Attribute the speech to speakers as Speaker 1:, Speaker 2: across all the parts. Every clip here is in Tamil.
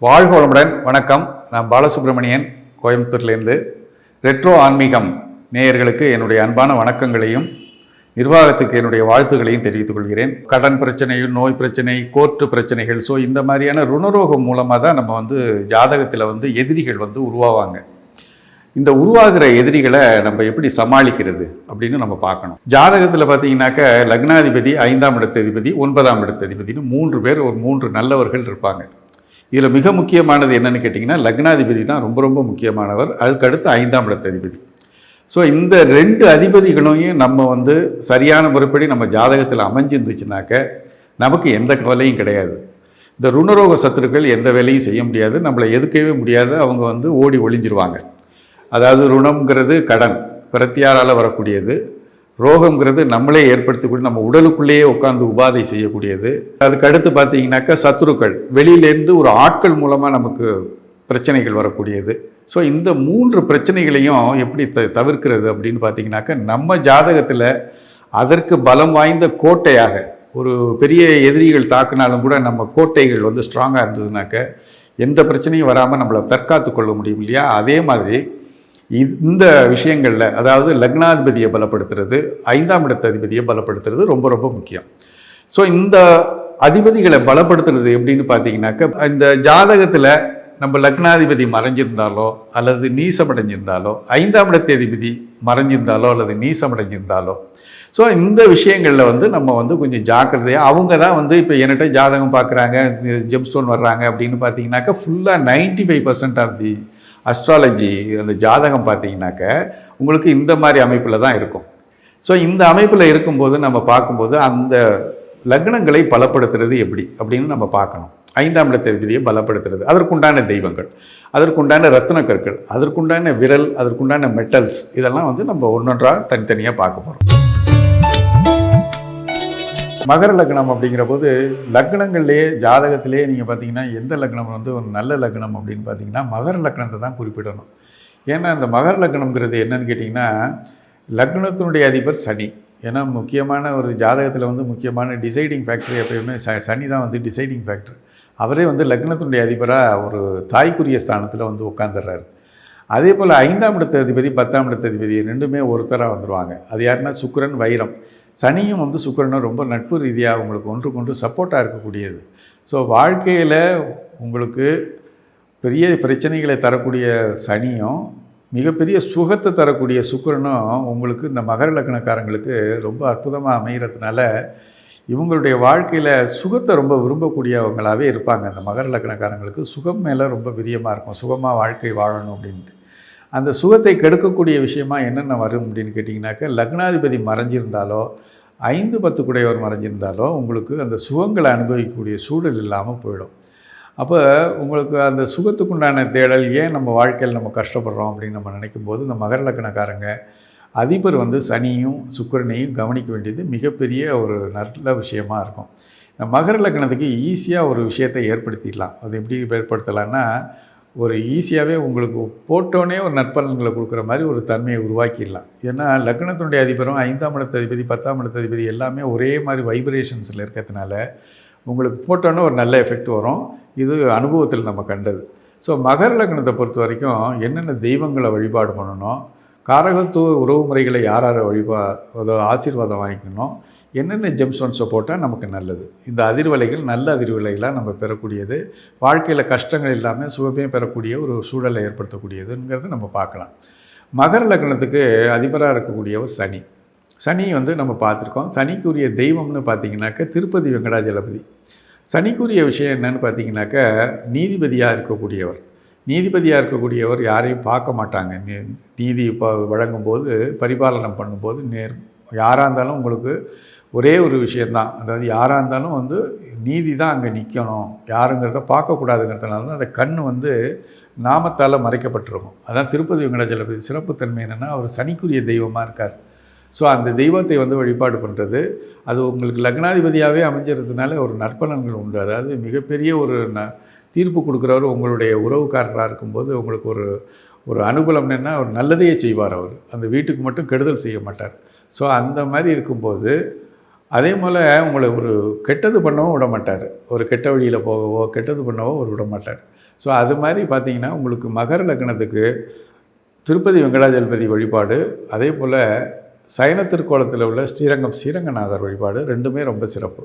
Speaker 1: வாழ்க வளமுடன் வணக்கம். நான் பாலசுப்ரமணியன் கோயம்புத்தூர்லேருந்து. ரெட்ரோ ஆன்மீகம் நேயர்களுக்கு என்னுடைய அன்பான வணக்கங்களையும் நிர்வாகத்துக்கு என்னுடைய வாழ்த்துக்களையும் தெரிவித்துக் கொள்கிறேன். கடன் பிரச்சனை நோய் பிரச்சனை கோர்ட்டு பிரச்சனைகள் ஸோ இந்த மாதிரியான ருணரோகம் மூலமாக தான் நம்ம வந்து ஜாதகத்தில் வந்து எதிரிகள் வந்து உருவாவாங்க. இந்த உருவாகிற எதிரிகளை நம்ம எப்படி சமாளிக்கிறது அப்படின்னு நம்ம பார்க்கணும். ஜாதகத்தில் பார்த்தீங்கன்னாக்க லக்னாதிபதி ஐந்தாம் இடத்ததிபதி ஒன்பதாம் இடத்ததிபதினு மூன்று பேர் ஒரு மூன்று நல்லவர்கள் இருப்பாங்க. இதில் மிக முக்கியமானது என்னென்னு கேட்டிங்கன்னா லக்னாதிபதி தான் ரொம்ப ரொம்ப முக்கியமானவர். அதுக்கு அடுத்து இடத்த அதிபதி. ஸோ இந்த ரெண்டு அதிபதிகளையும் நம்ம வந்து சரியான முறைப்படி நம்ம ஜாதகத்தில் அமைஞ்சிருந்துச்சுனாக்க நமக்கு எந்த கவலையும் கிடையாது. இந்த ருணரோக சத்துருக்கள் எந்த வேலையும் செய்ய முடியாது. நம்மளை எதுக்கவே முடியாது. அவங்க வந்து ஓடி ஒளிஞ்சிருவாங்க. அதாவது ருணம்ங்கிறது கடன் பிரத்தியாரால் வரக்கூடியது. ரோகம்ங்கிறது நம்மளே ஏற்படுத்தக்கூடிய நம்ம உடலுக்குள்ளேயே உட்காந்து உபாதை செய்யக்கூடியது. அதுக்கு அடுத்து பார்த்தீங்கன்னாக்கா சத்துருக்கள். வெளியிலேருந்து ஒரு ஆட்கள் மூலமாக நமக்கு பிரச்சனைகள் வரக்கூடியது. ஸோ இந்த மூன்று பிரச்சனைகளையும் எப்படி த தவிர்க்கிறது அப்படின்னு பார்த்தீங்கன்னாக்கா நம்ம ஜாதகத்தில் அதற்கு பலம் வாய்ந்த கோட்டையாக ஒரு பெரிய எதிரிகள் தாக்குனாலும் கூட நம்ம கோட்டைகள் வந்து ஸ்ட்ராங்காக இருந்ததுனாக்க எந்த பிரச்சனையும் வராமல் நம்மளை தற்காத்து கொள்ள முடியும் இல்லையா? அதே மாதிரி இந்த விஷயங்களில் அதாவது லக்னாதிபதியை பலப்படுத்துறது ஐந்தாம் இடத்த அதிபதியை பலப்படுத்துறது ரொம்ப ரொம்ப முக்கியம். ஸோ இந்த அதிபதிகளை பலப்படுத்துறது எப்படின்னு பார்த்தீங்கன்னாக்க இந்த ஜாதகத்தில் நம்ம லக்னாதிபதி மறைஞ்சிருந்தாலோ அல்லது நீசமடைஞ்சிருந்தாலோ ஐந்தாம் இடத்த அதிபதி மறைஞ்சிருந்தாலோ அல்லது நீசமடைஞ்சிருந்தாலோ. ஸோ இந்த விஷயங்களில் வந்து நம்ம வந்து கொஞ்சம் ஜாக்கிரதையாக அவங்க தான் வந்து இப்போ என்கிட்ட ஜாதகம் பார்க்குறாங்க ஜெம்ஸ்டோன் வர்றாங்க அப்படின்னு பார்த்தீங்கன்னாக்கா ஃபுல்லாக ninety five percent of the astrology அந்த ஜாதகம் பார்த்தீங்கன்னாக்க உங்களுக்கு இந்த மாதிரி அமைப்பில் தான் இருக்கும். ஸோ இந்த அமைப்பில் இருக்கும்போது நம்ம பார்க்கும்போது அந்த லக்னங்களை பலப்படுத்துறது எப்படி? அப்படின்னு நம்ம பார்க்கணும். ஐந்தாம் இடத்ததிபதியை பலப்படுத்துறது. அதற்குண்டான தெய்வங்கள் அதற்குண்டான ரத்ன கற்கள் அதற்குண்டான விரல் அதற்குண்டான மெட்டல்ஸ் இதெல்லாம் வந்து நம்ம ஒன்றொன்றாக தனித்தனியாக பார்க்க போகிறோம் மகர லக்னம் அப்படிங்கிற போது லக்னங்கள்லேயே ஜாதகத்திலேயே நீங்கள் பார்த்தீங்கன்னா எந்த லக்னம் வந்து ஒரு நல்ல லக்னம் அப்படின்னு பார்த்தீங்கன்னா மகர லக்னத்தை தான் குறிப்பிடணும். ஏன்னா அந்த மகர லக்னம்ங்கிறது என்னன்னு கேட்டிங்கன்னா லக்னத்தினுடைய அதிபர் சனி. ஏன்னா முக்கியமான ஒரு ஜாதகத்தில் வந்து முக்கியமான டிசைடிங் ஃபேக்டரி எப்பயுமே ச சனி தான் வந்து டிசைடிங் ஃபேக்டர் அவரே வந்து லக்னத்தினுடைய அதிபராக ஒரு தாய்க்குரிய ஸ்தானத்தில் வந்து உட்காந்துடுறாரு அதே போல் ஐந்தாம் இடத்த அதிபதி பத்தாம் இடத்த அதிபதி ரெண்டுமே ஒருத்தராக வந்துடுவாங்க அது யாருன்னா சுக்கிரன் வைரம். சனியும் வந்து சுக்கிரனும் ரொம்ப நட்பு ரீதியாக உங்களுக்கு ஒன்று கொண்டு சப்போர்ட்டாக இருக்கக்கூடியது. ஸோ வாழ்க்கையில் உங்களுக்கு பெரிய பிரச்சனைகளை தரக்கூடிய சனியும் மிகப்பெரிய சுகத்தை தரக்கூடிய சுக்கரனும் உங்களுக்கு இந்த மகர லக்னக்காரங்களுக்கு ரொம்ப அற்புதமாக அமைகிறதுனால இவங்களுடைய வாழ்க்கையில் சுகத்தை ரொம்ப விரும்பக்கூடியவங்களாகவே இருப்பாங்க. அந்த மகர லக்னக்காரங்களுக்கு சுகம் மேலே ரொம்ப பிரியமாக இருக்கும். சுகமாக வாழ்க்கை வாழணும் அப்படின்ட்டு. அந்த சுகத்தை கெடுக்கக்கூடிய விஷயமா என்னென்ன வரும் அப்படின்னு கேட்டிங்கனாக்கா லக்னாதிபதி மறைஞ்சிருந்தாலோ ஐந்து பத்து குடையவர் மறைஞ்சிருந்தாலோ உங்களுக்கு அந்த சுகங்களை அனுபவிக்கக்கூடிய சூழல் இல்லாமல் போயிடும். அப்போ உங்களுக்கு அந்த சுகத்துக்குண்டான தேடல் ஏன் நம்ம வாழ்க்கையில் நம்ம கஷ்டப்படுறோம் அப்படின்னு நம்ம நினைக்கும் போது இந்த மகர லக்னக்காரங்க அதிபர் வந்து சனியும் சுக்கிரனையும் கவனிக்க வேண்டியது மிகப்பெரிய ஒரு நல்ல விஷயமா இருக்கும். இந்த மகர லக்னத்துக்கு ஈஸியாக ஒரு விஷயத்தை ஏற்படுத்திடலாம். அது எப்படி ஏற்படுத்தலான்னா ஒரு ஈஸியாகவே உங்களுக்கு போட்டோன்னே ஒரு நற்பலன்களை கொடுக்குற மாதிரி ஒரு தன்மையை உருவாக்கிடலாம். ஏன்னா லக்னத்தினுடைய அதிபரும் ஐந்தாம் இடத்து அதிபதி பத்தாம் இடத்து அதிபதி எல்லாமே ஒரே மாதிரி வைப்ரேஷன்ஸில் இருக்கிறதுனால உங்களுக்கு போட்டோன்னே ஒரு நல்ல எஃபெக்ட் வரும். இது அனுபவத்தில் நம்ம கண்டது. ஸோ மகர லக்னத்தை பொறுத்த வரைக்கும் என்னென்ன தெய்வங்களை வழிபாடு பண்ணணும்? காரகத்துவ உறவு முறைகளை யார் யார் வழிபா அதாவது ஆசீர்வாதம் வாங்கிக்கணும் என்னென்ன ஜெம்ஸ்டோன்ஸை போட்டால் நமக்கு நல்லது? இந்த அதிர்வலைகள் நல்ல அதிர்வலைகளாக நம்ம பெறக்கூடியது வாழ்க்கையில் கஷ்டங்கள் இல்லாமல் சுகமே பெறக்கூடிய ஒரு சூழலை ஏற்படுத்தக்கூடியதுங்கிறத நம்ம பார்க்கலாம். மகர லக்னத்துக்கு அதிபராக இருக்கக்கூடியவர் சனி. சனி வந்து நம்ம பார்த்துருக்கோம். சனிக்குரிய தெய்வம்னு பார்த்தீங்கன்னாக்க திருப்பதி வெங்கடாஜலபதி. சனிக்குரிய விஷயம் என்னன்னு பார்த்தீங்கன்னாக்க நீதிபதியாக இருக்கக்கூடியவர். நீதிபதியாக இருக்கக்கூடியவர் யாரையும் பார்க்க மாட்டாங்க. நீ- நீதி இப்போ வழங்கும்போது பரிபாலனம் பண்ணும்போது நேர் யாராக இருந்தாலும் உங்களுக்கு ஒரே ஒரு விஷயந்தான் அதாவது யாராக இருந்தாலும் வந்து நீதி தான் அங்கே நிற்கணும் யாருங்கிறத பார்க்கக்கூடாதுங்கிறதுனால தான் அந்த கண் வந்து நாமத்தால் மறைக்கப்பட்டிருக்கும். அதான் திருப்பதி வெங்கடாஜலபதி சிறப்புத்தன்மை என்னென்னா அவர் சனிக்குரிய தெய்வமாக இருக்கார். ஸோ அந்த தெய்வத்தை வந்து வழிபாடு பண்ணுறது அது உங்களுக்கு லக்னாதிபதியாகவே அமைஞ்சிருந்ததுனால ஒரு நற்பலன்கள் உண்டு. அதாவது மிகப்பெரிய ஒரு ந தீர்ப்பு கொடுக்குறவர் உங்களுடைய உறவுக்காரராக இருக்கும்போது உங்களுக்கு ஒரு ஒரு அனுகூலம் என்னென்னா அவர் நல்லதையே செய்வார் அவர். அந்த வீட்டுக்கு மட்டும் கெடுதல் செய்ய மாட்டார். ஸோ அந்த மாதிரி இருக்கும்போது அதே போல் உங்களை ஒரு கெட்டது பண்ணவும் விட மாட்டார். ஒரு கெட்ட வழியில் போகவோ கெட்டது பண்ணவோ அவர் விட மாட்டார். ஸோ அது மாதிரி பார்த்தீங்கன்னா உங்களுக்கு மகர லக்னத்துக்கு திருப்பதி வெங்கடாஜலபதி வழிபாடு அதே போல் சயன திருக்கோலத்தில் உள்ள ஸ்ரீரங்கம் ஸ்ரீரங்கநாதர் வழிபாடு ரெண்டுமே ரொம்ப சிறப்பு.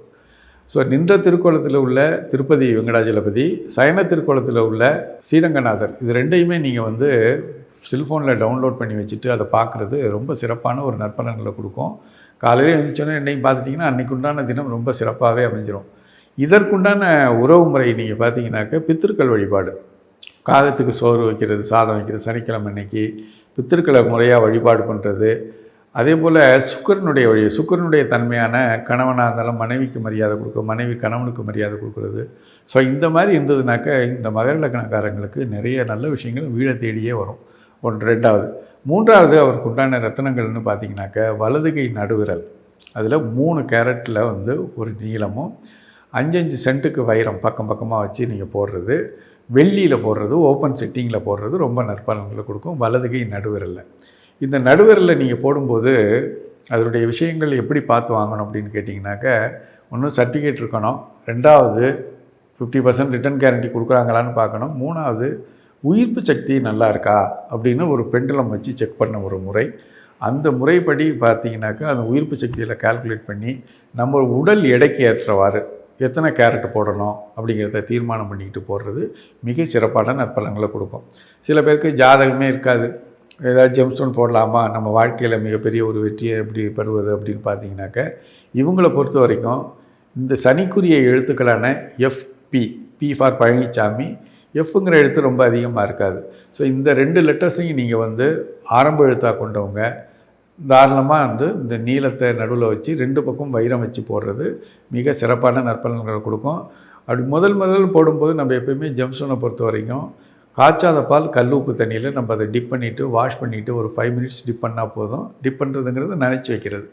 Speaker 1: ஸோ நின்ற திருக்கோலத்தில் உள்ள திருப்பதி வெங்கடாஜலபதி சயன திருக்கோலத்தில் உள்ள ஸ்ரீரங்கநாதர் இது ரெண்டையுமே நீங்கள் வந்து செல்ஃபோனில் டவுன்லோட் பண்ணி வச்சுட்டு அதை பார்க்குறது ரொம்ப சிறப்பான ஒரு நற்பலன்களை கொடுக்கும். காலையில் எழுந்திரிச்சோன்னே என்னையும் பார்த்துட்டிங்கன்னா அன்றைக்கு உண்டான தினம் ரொம்ப சிறப்பாகவே அமைஞ்சிரும். இதற்குண்டான உறவு முறை நீங்கள் பார்த்தீங்கன்னாக்க பித்திருக்கள் வழிபாடு. காகத்துக்கு சோறு வைக்கிறது சாதம் வைக்கிறது சனிக்கிழமை அன்னைக்கு பித்திருக்களை முறையாக வழிபாடு பண்ணுறது அதே போல் சுக்கரனுடைய வழி சுக்கரனுடைய தன்மையான கணவனாக இருந்தாலும் மனைவிக்கு மரியாதை கொடுக்க மனைவி கணவனுக்கு மரியாதை கொடுக்குறது. ஸோ இந்த மாதிரி இருந்ததுனாக்க இந்த மகர லக்னக்காரங்களுக்கு நிறைய நல்ல விஷயங்கள் வீடை தேடியே வரும். ஒன்று ரெண்டாவது. மூன்றாவது அவருக்கு உண்டான ரத்தினங்கள்னு பார்த்தீங்கன்னாக்க வலதுகை நடுவிரல். அதில் மூணு கேரட்டில் வந்து ஒரு நீளமும் அஞ்சஞ்சு சென்ட்டுக்கு வைரம் பக்கம் பக்கமாக வச்சு நீங்கள் போடுறது வெள்ளியில் போடுறது ஓப்பன் செட்டிங்கில் போடுறது ரொம்ப நற்பலன்களை கொடுக்கும் வலதுகை நடுவிரலில். இந்த நடுவரில் நீங்கள் போடும்போது அதனுடைய விஷயங்கள் எப்படி பார்த்து வாங்கணும் அப்படின்னு கேட்டிங்கனாக்க ஒன்றும் சர்டிஃபிகேட் இருக்கணும் ரெண்டாவது ஃபிஃப்டி பர்சன்ட் ரிட்டர்ன் கேரண்டி கொடுக்குறாங்களான்னு பார்க்கணும் மூணாவது உயிர்ப்பு சக்தி நல்லா இருக்கா அப்படின்னு ஒரு பெண்டுலம் வச்சு செக் பண்ண ஒரு முறை. அந்த முறைப்படி பார்த்தீங்கன்னாக்கா அந்த உயிர்ப்பு சக்தியில் கால்குலேட் பண்ணி நம்ம உடல் எடைக்கு ஏற்றவாறு எத்தனை கேரட் போடணும் அப்படிங்கிறத தீர்மானம் பண்ணிக்கிட்டு போடுறது மிக சிறப்பான நற்பலங்களை கொடுக்கும். சில பேருக்கு ஜாதகமே இருக்காது. ஏதாவது ஜெம்ஸ்டோன் போடலாமா? நம்ம வாழ்க்கையில் மிகப்பெரிய ஒரு வெற்றியை எப்படி பெறுவது அப்படின்னு பார்த்தீங்கன்னாக்க இவங்களை பொறுத்த வரைக்கும் இந்த சனிக்குரிய எழுத்துக்களான எஃப்பி பி ஃபார் பழனிசாமி எஃப்ங்கிற எழுத்து ரொம்ப அதிகமாக இருக்காது. ஸோ இந்த ரெண்டு லெட்டர்ஸையும் நீங்கள் வந்து ஆரம்ப எழுத்தாக கொண்டவங்க. தாராளமாக வந்து இந்த நீளத்தை நடுவில் வச்சு ரெண்டு பக்கம் வைரம் வச்சு போடுறது மிக சிறப்பான நற்பலன்களை கொடுக்கும். அப்படி முதல் முதல் போடும்போது நம்ம எப்பயுமே ஜெம்ஸ்டோனை பொறுத்த வரைக்கும் காய்ச்சாத பால் கல் உப்பு தண்ணியில் நம்ம அதை டிப் பண்ணிவிட்டு வாஷ் பண்ணிவிட்டு ஒரு ஃபைவ் மினிட்ஸ் டிப் பண்ணால் போதும். டிப் பண்ணுறதுங்கிறது நினச்சி வைக்கிறது.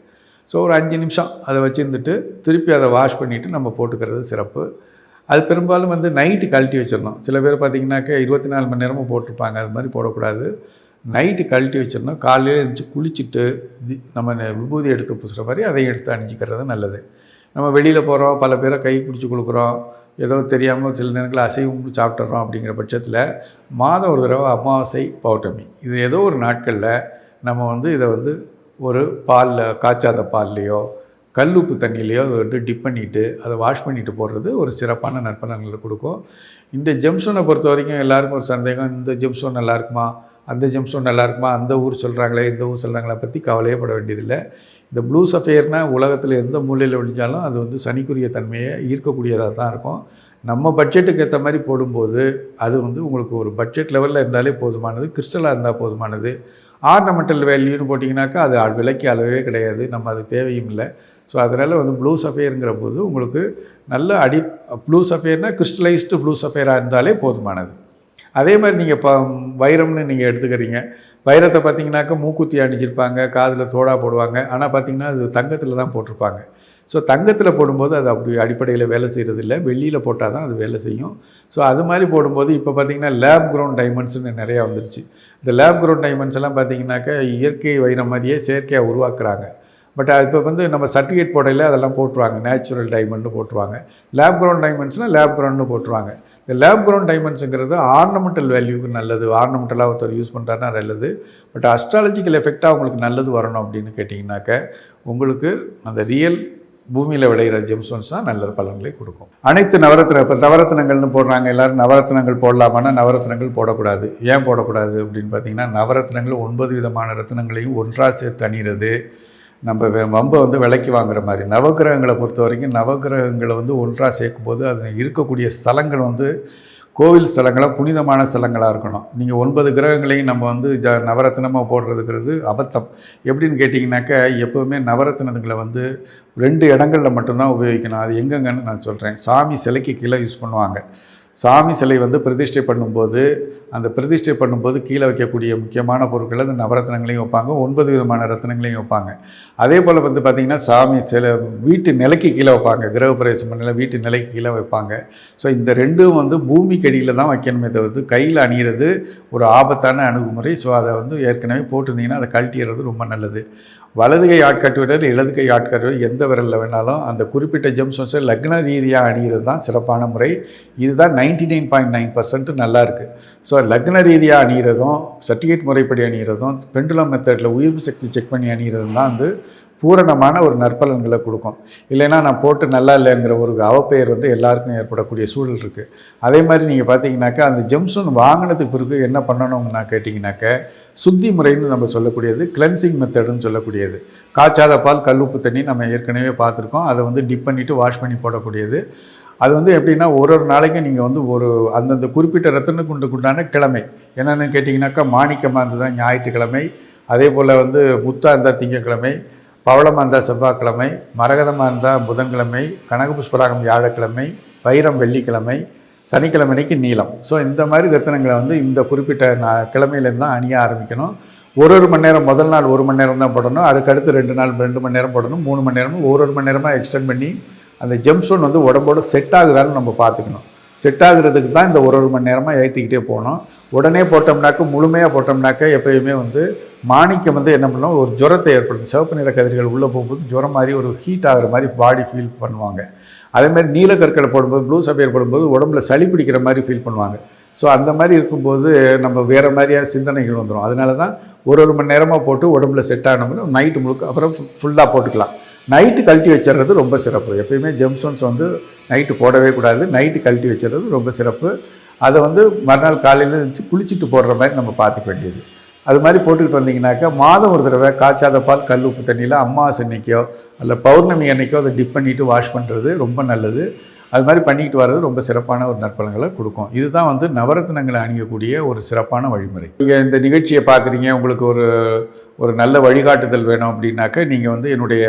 Speaker 1: ஸோ ஒரு அஞ்சு நிமிஷம் அதை வச்சுருந்துட்டு திருப்பி அதை வாஷ் பண்ணிவிட்டு நம்ம போட்டுக்கிறது சிறப்பு. அது பெரும்பாலும் வந்து நைட்டு கழட்டி வச்சிடணும். சில பேர் பார்த்திங்கனாக்கா இருபத்தி நாலு மணி நேரமும் போட்டிருப்பாங்க. அது மாதிரி போடக்கூடாது. நைட்டு கழட்டி வச்சிடணும். காலையில் எழுந்துச்சு குளிச்சுட்டு நம்ம விபூதி எடுத்து பூசுகிற மாதிரி அதையும் எடுத்து அணிஞ்சிக்கிறது நல்லது. நம்ம வெளியில் போகிறோம் பல பேரை கை பிடிச்சி கொடுக்குறோம். ஏதோ தெரியாமல் சில நேரங்களில் அசைவம் சாப்பிட்றோம் அப்படிங்கிற பட்சத்தில் மாதம் ஒரு தடவை அமாவாசை பௌர்ணமி. இது ஏதோ ஒரு நாட்களில் நம்ம வந்து இதை வந்து ஒரு பாலில் காய்ச்சாத பால்லையோ கல்லுப்பு தண்ணியிலையோ அதை வந்து டிப் பண்ணிவிட்டு அதை வாஷ் பண்ணிவிட்டு போடுறது ஒரு சிறப்பான நற்பலன்களை கொடுக்கும். இந்த ஜெம்ஸ்டோனை பொறுத்த வரைக்கும் எல்லாருக்கும் ஒரு சந்தேகம் இந்த ஜெம்ஸ்டோன் நல்லா இருக்குமா? அந்த ஜெம்ஸ்டோன் நல்லா இருக்குமா? அந்த ஊர் சொல்கிறாங்களே இந்த ஊர் சொல்கிறாங்களே பற்றி கவலையே பட வேண்டியதில்லை. இந்த ப்ளூ சஃபேர்னால் உலகத்தில் எந்த மூலையில் விழிஞ்சாலும் அது வந்து சனிக்குரிய தன்மையை ஈர்க்கக்கூடியதாக தான் இருக்கும். நம்ம பட்ஜெட்டுக்கு ஏற்ற மாதிரி போடும்போது அது வந்து உங்களுக்கு ஒரு பட்ஜெட் லெவலில் இருந்தாலே போதுமானது கிறிஸ்டலாக இருந்தால் போதுமானது. ஆர்னமெண்டல் வேல்யூன்னு போட்டிங்கனாக்கா அது விலைக்கு அளவே கிடையாது நம்ம அது தேவையும் இல்லை. ஸோ அதனால் வந்து ப்ளூ சஃபேருங்கிற போது உங்களுக்கு நல்ல அடி ப்ளூ சஃபேர்னால் கிறிஸ்டலைஸ்டு ப்ளூ சஃபேராக இருந்தாலே போதுமானது. அதே மாதிரி நீங்கள் இப்போ வைரம்னு நீங்கள் எடுத்துக்கிறீங்க. வைரத்தை பார்த்தீங்கன்னாக்கா மூக்குத்தி அணிஞ்சிருப்பாங்க காதில் தோடா போடுவாங்க. ஆனால் பார்த்தீங்கன்னா அது தங்கத்தில் தான் போட்டிருப்பாங்க. ஸோ தங்கத்தில் போடும்போது அது அப்படி அடிப்படையில் வேலை செய்கிறது இல்லை வெள்ளியில் போட்டால் தான் அது வேலை செய்யும். ஸோ அது மாதிரி போடும்போது இப்போ பார்த்தீங்கன்னா லேப் க்ரௌண்ட் டைமண்ட்ஸ்னு நிறையா வந்துருச்சு. இந்த லேப் க்ரௌண்ட் டைமண்ட்ஸ் எல்லாம் பார்த்தீங்கன்னாக்கா இயற்கை வைரம் மாதிரியே செயற்கையாக உருவாக்குறாங்க. பட் இப்போ வந்து நம்ம சர்டிஃபிகேட் போடையில் அதெல்லாம் போட்டுருவாங்க. நேச்சுரல் டைமண்ட்னு போட்டுருவாங்க. லேப் க்ரௌண்ட் டைமண்ட்ஸ்னால் லேப் க்ரௌண்ட்னு போட்டுருவாங்க. இந்த லேப் க்ரௌண்ட் டைமண்ட்ஸுங்கிறது ஆர்னமெண்டல் வேல்யூக்கு நல்லது. ஆர்னமெண்டலாக ஒருத்தர் யூஸ் பண்ணுறாருனா நல்லது. பட் அஸ்ட்ராலஜிக்கல் எஃபெக்டாக உங்களுக்கு நல்லது வரணும் அப்படின்னு கேட்டிங்கனாக்க உங்களுக்கு அந்த ரியல் பூமியில் விளையிற ஜெம்ஸ்டோன்ஸ் தான் நல்ல பலன்களை கொடுக்கும். அனைத்து நவரத்ன இப்போ நவரத்னங்கள்னு போடுறாங்க எல்லாரும் நவரத்னங்கள் போடலாமான்னா நவரத்னங்கள் போடக்கூடாது. ஏன் போடக்கூடாது அப்படின்னு பார்த்தீங்கன்னா நவரத்னங்கள் ஒன்பது விதமான ரத்னங்களையும் ஒன்றாக சேர்த்து அணிகிறது நம்ம வெ- வம்பை வந்து விலைக்கு வாங்குற மாதிரி. நவக்கிரகங்களை பொறுத்த வரைக்கும் நவக்கிரகங்களை வந்து ஒன்றாக சேர்க்கும்போது அது இருக்கக்கூடிய ஸ்தலங்கள் வந்து கோவில் ஸ்தலங்களாக புனிதமான ஸ்தலங்களாக இருக்கணும். நீங்கள் ஒன்பது கிரகங்களையும் நம்ம வந்து ஜ நவரத்னமாக போடுறதுங்கிறது அபத்தம். எப்படின்னு கேட்டிங்கனாக்கா எப்போவுமே நவரத்னங்களை வந்து ரெண்டு இடங்களில் மட்டும்தான் உபயோகிக்கணும். அது எங்கெங்கன்னு நான் சொல்கிறேன் சாமி சிலைக்கு கீழே யூஸ் பண்ணுவாங்க. சாமி சிலை வந்து பிரதிஷ்டை பண்ணும்போது அந்த பிரதிஷ்டை பண்ணும்போது கீழே வைக்கக்கூடிய முக்கியமான பொருட்கள் அந்த நவரத்னங்களையும் வைப்பாங்க ஒன்பது விதமான ரத்னங்களையும் வைப்பாங்க. அதே போல் வந்து பார்த்திங்கன்னா சாமி சிலை வீட்டு நிலைக்கு கீழே வைப்பாங்க கிரகப்பிரவேசம் பண்ணல வீட்டு நிலைக்கு கீழே வைப்பாங்க. ஸோ இந்த ரெண்டும் வந்து பூமிக்கு அடியில் தான் வைக்கணுமே தவிர்த்து கையில் அணியிறது ஒரு ஆபத்தான அணுகுமுறை. ஸோ அதை வந்து ஏற்கனவே போட்டிருந்தீங்கன்னா அதை கழட்டிடுறது ரொம்ப நல்லது. வலது கை ஆட்காட்டி இடது கை ஆட்காட்டி எந்த விரலில் வேணாலும் அந்த குறிப்பிட்ட ஜெம்ஸ்டோன்ஸை லக்ன ரீதியாக அணிகிறது தான் சிறப்பான முறை. இதுதான் ninety nine point nine percent நல்லா இருக்குது ஸோ லக்ன ரீதியாக அணிகிறதும் சர்டிஃபிகேட் முறைப்படி அணிகிறதும் பெண்டுலம் மெத்தடில் உயிர்ப்பு சக்தி செக் பண்ணி அணிகிறதும் தான் வந்து பூரணமான ஒரு நற்பலன்களை கொடுக்கும். இல்லைன்னா நான் போட்டு நல்லா இல்லைங்கிற ஒரு அவப்பெயர் வந்து எல்லாருக்கும் ஏற்படக்கூடிய சூழல் இருக்குது அதே மாதிரி நீங்கள் பார்த்தீங்கன்னாக்கா அந்த ஜெம்சூன் வாங்கினதுக்கு பிறகு என்ன பண்ணணும்னா கேட்டிங்கனாக்க சுத்தி முறைன்னு நம்ம சொல்லக்கூடியது கிளென்சிங் மெத்தடுன்னு சொல்லக்கூடியது. காய்ச்சாத பால் கல்லுப்பு தண்ணி நம்ம ஏற்கனவே பார்த்துருக்கோம். அதை வந்து டிப் பண்ணிவிட்டு வாஷ் பண்ணி போடக்கூடியது. அது வந்து எப்படின்னா ஒரு ஒரு நாளைக்கும் நீங்கள் வந்து ஒரு அந்தந்த குறிப்பிட்ட ரத்தனுக்குண்டுக்குண்டான கிழமை. என்னென்னு கேட்டிங்கனாக்கா மாணிக்கமாக இருந்தது ஞாயிற்றுக்கிழமை. அதே போல் வந்து புத்தா இருந்தால் திங்கக்கிழமை பவளமாக இருந்தால் செவ்வாய்க்கிழமை மரகதமாக இருந்தால் புதன்கிழமை கனக புஷ்பராகம் வியாழக்கிழமை வைரம் வெள்ளிக்கிழமை சனிக்கிழமைக்கு நீளம். ஸோ இந்த மாதிரி ரத்தினங்களை வந்து இந்த குறிப்பிட்ட நான் கிழமையிலேருந்து தான் அணிய ஆரம்பிக்கணும். ஒரு ஒரு மணி நேரம் முதல் நாள் ஒரு மணி நேரம் தான் போடணும். அதுக்கடுத்து ரெண்டு நாள் ரெண்டு மணி நேரம் போடணும். மூணு மணி நேரமும் ஒரு ஒரு மணி நேரமாக எக்ஸ்டெண்ட் பண்ணி அந்த ஜெம்ஸ்டோன் வந்து உடம்போடு செட் ஆகுதான்னு நம்ம பார்த்துக்கணும். செட் ஆகுறதுக்கு தான் இந்த ஒரு ஒரு மணி நேரமாக ஏற்றிக்கிட்டே போகணும். உடனே போட்டோம்னாக்க முழுமையாக போட்டோம்னாக்க எப்பயுமே வந்து மாணிக்கம் வந்து என்ன பண்ணோம் ஒரு ஜுரத்தை ஏற்படுத்தும். சிவப்பு நிற கதிர்கள் உள்ளே போகும்போது ஜுரம் மாதிரி ஒரு ஹீட் ஆகிற மாதிரி பாடி ஃபீல் பண்ணுவாங்க. அதேமாதிரி நீலக்கற்களை போடும்போது ப்ளூ சபையர் போடும்போது உடம்புல சளி பிடிக்கிற மாதிரி ஃபீல் பண்ணுவாங்க. ஸோ அந்த மாதிரி இருக்கும்போது நம்ம வேறு மாதிரியான சிந்தனைகள் வந்துடும் அதனால தான் ஒரு ஒரு மணி நேரமாக போட்டு உடம்புல செட் ஆனோம்னா நைட்டு முழுக்க அப்புறம் ஃபுல்லாக போட்டுக்கலாம். நைட்டு கழட்டி வச்சிடுறது ரொம்ப சிறப்பு. எப்பயுமே ஜெம்சோன்ஸ் வந்து நைட்டு போடவே கூடாது. நைட்டு கழட்டி வச்சிடுறது ரொம்ப சிறப்பு. அதை வந்து மறுநாள் காலையில் இருந்துச்சு குளிச்சுட்டு போடுற மாதிரி நம்ம பார்த்துக்க வேண்டியது. அது மாதிரி போட்டுக்கிட்டு வந்தீங்கன்னாக்கா மாதம் ஒரு தடவை காய்ச்சாத பால் கல் உப்பு தண்ணியில் அம்மாவாசை அன்னைக்கோ அல்ல பௌர்ணமி அன்னைக்கோ அதை டிப் பண்ணிவிட்டு வாஷ் பண்ணுறது ரொம்ப நல்லது. அது மாதிரி பண்ணிக்கிட்டு வர்றது ரொம்ப சிறப்பான ஒரு நற்பலன்களை கொடுக்கும். இதுதான் வந்து நவரத்னங்களை அணியக்கூடிய ஒரு சிறப்பான வழிமுறை. நீங்கள் இந்த நிகழ்ச்சியை பார்க்குறீங்க உங்களுக்கு ஒரு ஒரு நல்ல வழிகாட்டுதல் வேணும் அப்படின்னாக்க நீங்கள் வந்து என்னுடைய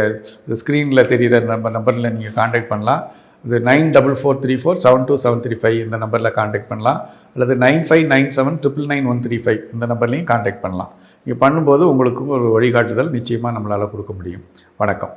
Speaker 1: ஸ்க்ரீனில் தெரிகிற நம்ம நம்பரில் நீங்கள் காண்டாக்ட் பண்ணலாம். இது nine double four three four seven two seven three five இந்த நம்பரில் காண்டாக்ட் பண்ணலாம். அல்லது nine five nine seven triple nine one three five இந்த நம்பர்லையும் காண்டாக்ட் பண்ணலாம். நீங்கள் பண்ணும்போது உங்களுக்கும் ஒரு வழிகாட்டுதல் நிச்சயமாக நம்மளால் கொடுக்க முடியும். வணக்கம்.